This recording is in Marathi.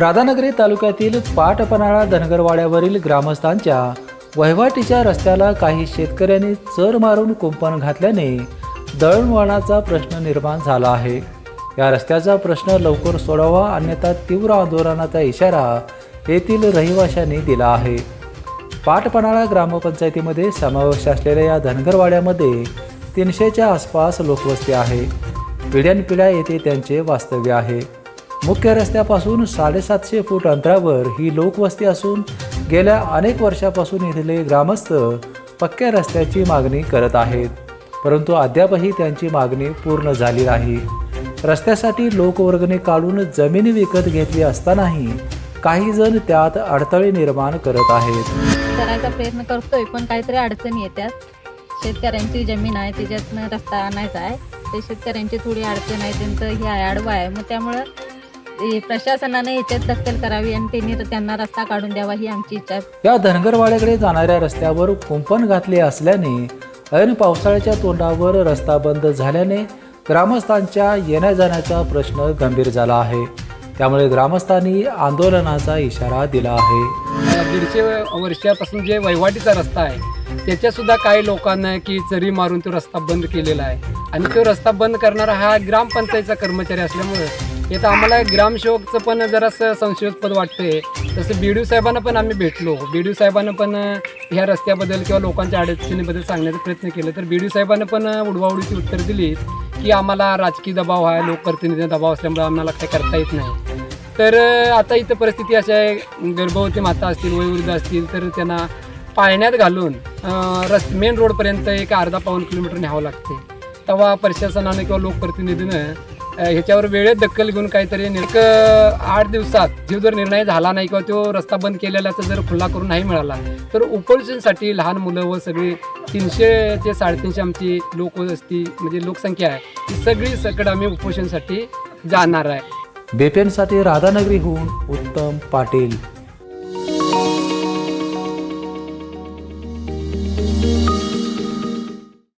राधानगरी तालुक्यातील पाटपनाळा धनगरवाड्यावरील ग्रामस्थांच्या वहिवाटीच्या रस्त्याला काही शेतकऱ्यांनी चर मारून कुंपण घातल्याने दळणवळणाचा प्रश्न निर्माण झाला आहे. या रस्त्याचा प्रश्न लवकर सोडावा अन्यथा तीव्र आंदोलनाचा इशारा येथील रहिवाशांनी दिला आहे. पाटपनाळा ग्रामपंचायतीमध्ये समावेश असलेल्या या धनगरवाड्यामध्ये तीनशेच्या आसपास लोकवस्ती आहे. पिढ्यानपिढ्या येथे त्यांचे वास्तव्य आहे. मुख्य रस्त्यापासून साडेसातशे फूट अंतरावर ही लोकवस्ती असून गेल्या अनेक वर्षापासून इथले ग्रामस्थ पक्क्या रस्त्याची मागणी करत आहेत. परंतु अद्यापही त्यांची मागणी पूर्ण झाली नाही. रस्त्यासाठी लोकवर्गणी काढून जमीन विकत घेतली असतानाही काही जण त्यात अडथळे निर्माण करत आहेत. करायचा प्रयत्न करतोय पण काहीतरी अडचणी येतात शेतकऱ्यांची जमीन आहे त्याच्यातनं रस्ता आणायचा आहे. ते शेतकऱ्यांची थोडी अडचण आहे त्यांचं हे आहे आडवा आहे. मग त्यामुळं प्रशासनाने याच्यात दखल करावी आणि त्यांनी त्यांना रस्ता काढून द्यावा ही आमची इच्छा आहे. या धनगरवाड्याकडे जाणाऱ्या रस्त्यावर कुंपण घातले असल्याने ऐन पावसाळ्याच्या तोंडावर रस्ता बंद झाल्याने ग्रामस्थांच्या येण्या जाण्याचा प्रश्न गंभीर झाला आहे. त्यामुळे ग्रामस्थांनी आंदोलनाचा इशारा दिला आहे. दीडशे वर्षापासून जे वहिवाटीचा रस्ता आहे त्याच्यासुद्धा काही लोकांना की चरी मारून तो रस्ता बंद केलेला आहे. आणि तो रस्ता बंद करणारा हा ग्रामपंचायतचा कर्मचारी असल्यामुळं येतं आम्हाला ग्रामसेवकचं पण जरासं संशयास्पद वाटतंय. तसं बी डी साहेबांना पण आम्ही भेटलो. बी डी साहेबांना पण ह्या रस्त्याबद्दल किंवा लोकांच्या अडचणीबद्दल सांगण्याचा प्रयत्न केला. तर बी डी साहेबांना पण उडवाउडीची उत्तर दिली की आम्हाला राजकीय दबाव आहे लोकप्रतिनिधींचा दबाव असल्यामुळे आम्हाला काही करता येत नाही. तर आता इथं परिस्थिती अशी आहे गर्भवती माता असतील वयोवृद्ध असतील तर त्यांना पाळण्यात घालून रस् रस मेन रोडपर्यंत एक अर्धा पाऊन किलोमीटर न्यावं लागते. तेव्हा प्रशासनानं किंवा लोकप्रतिनिधीनं ह्याच्यावर वेळेत दखल घेऊन काहीतरी निर्क आठ दिवसात जो जर निर्णय झाला नाही किंवा तो रस्ता बंद केलेल्याचा जर खुला करून नाही मिळाला तर उपोषणसाठी लहान मुलं व सगळी तीनशे ते साडेतीनशे आमची लोकवस्ती म्हणजे लोकसंख्या आहे ती सगळी सकड आम्ही उपोषणसाठी जाणार आहे. बेपेनसाठी राधानगरीहून उत्तम पाटील.